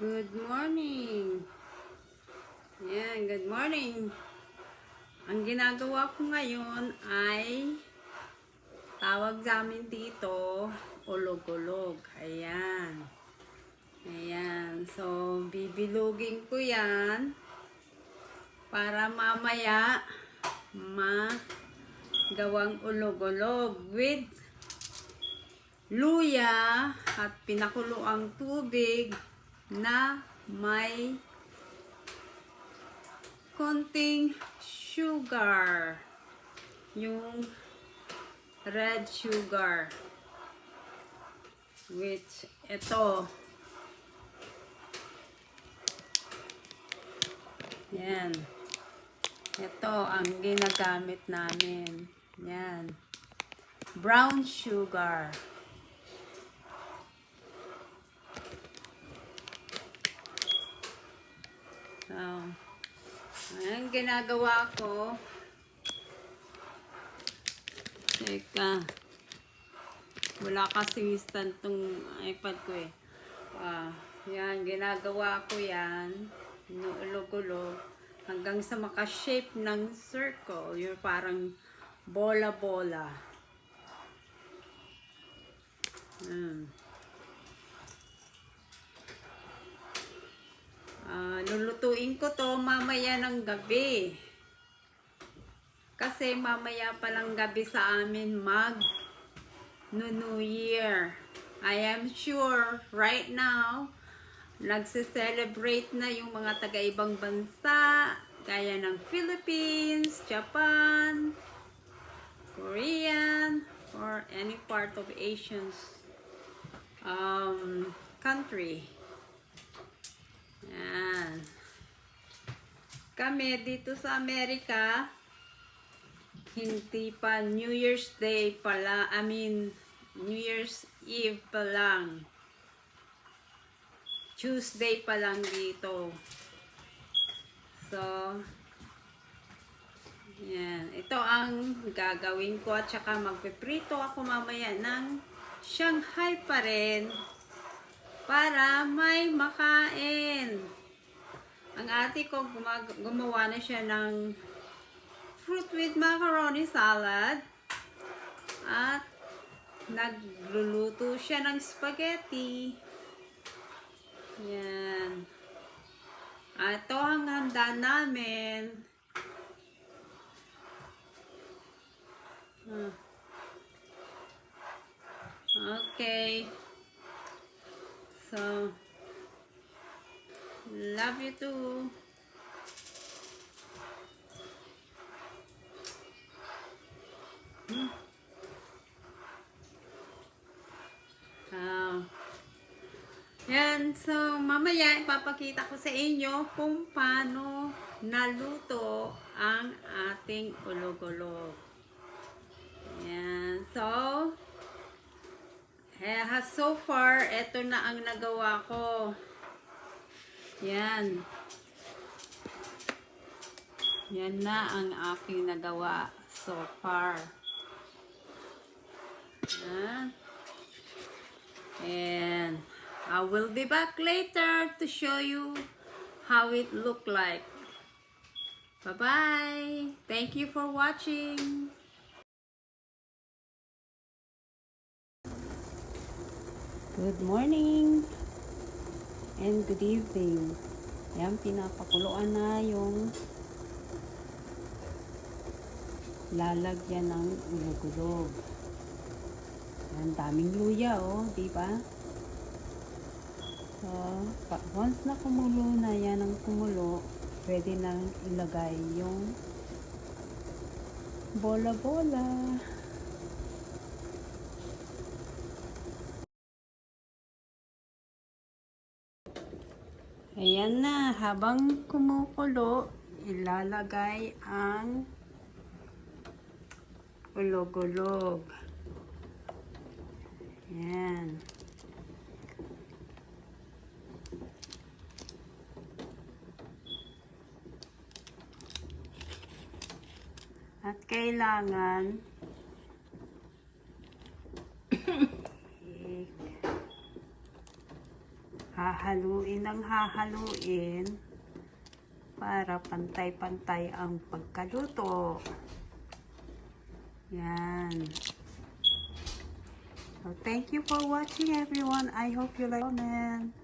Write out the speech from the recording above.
Good morning. Yan, good morning. Ang ginagawa ko ngayon ay tawag sa amin dito, ulog-ulog. Ayan. Ayan. So, bibilugin ko yan para mamaya magawang ulog-ulog with luya at pinakulo ang tubig na may konting sugar. Yung red sugar. Which, ito. Yan. Ito ang ginagamit namin. Yan. Brown sugar. So, ayan ginagawa ko. Teka. Wala kasi stand tong iPad ko eh. Ah, yan, ginagawa ko yan. Inuulog-ulog. Hanggang sa maka-shape ng circle. Yung parang bola-bola. Hmm. Ko to mamaya ng gabi. Kasi mamaya palang gabi sa amin mag no New Year. I am sure right now nagse-celebrate na yung mga taga-ibang bansa gaya ng Philippines, Japan, Korean, or any part of Asian's um, country. Yan. Kami dito sa Amerika, hindi pa New Year's Day pala, I mean, New Year's Eve pa lang. Tuesday pa lang dito. So, yan. Ito ang gagawin ko at saka magpiprito ako mamaya ng Shanghai pa rin para may makain. Ang ate ko gumag- gumawa na siya ng fruit with macaroni salad at nagluluto siya ng spaghetti. Yan. At ito ang handa namin. Ah. Okay. So, love you too. Hmm. Yan, so mamaya ipapakita ko sa inyo kung paano naluto ang ating ulog-ulog. Yan, so eh, so far, ito na ang nagawa ko. Yan. Yan na ang aking nagawa so far. Yan. And I will be back later to show you how it look like. Bye-bye. Thank you for watching. Good morning and good evening. Yan, pinapakuluan na yung lalagyan ng ulog-ulog. Daming luya, oh, di ba? So, once na kumulo na yan ang kumulo, pwede nang ilagay yung bola-bola. Ayan na, habang kumukulo, ilalagay ang ulog-ulog. Ayan. At kailangan hahaluin ang hahaluin para pantay-pantay ang pagkaluto. Yan. So, thank you for watching everyone. I hope you like comment.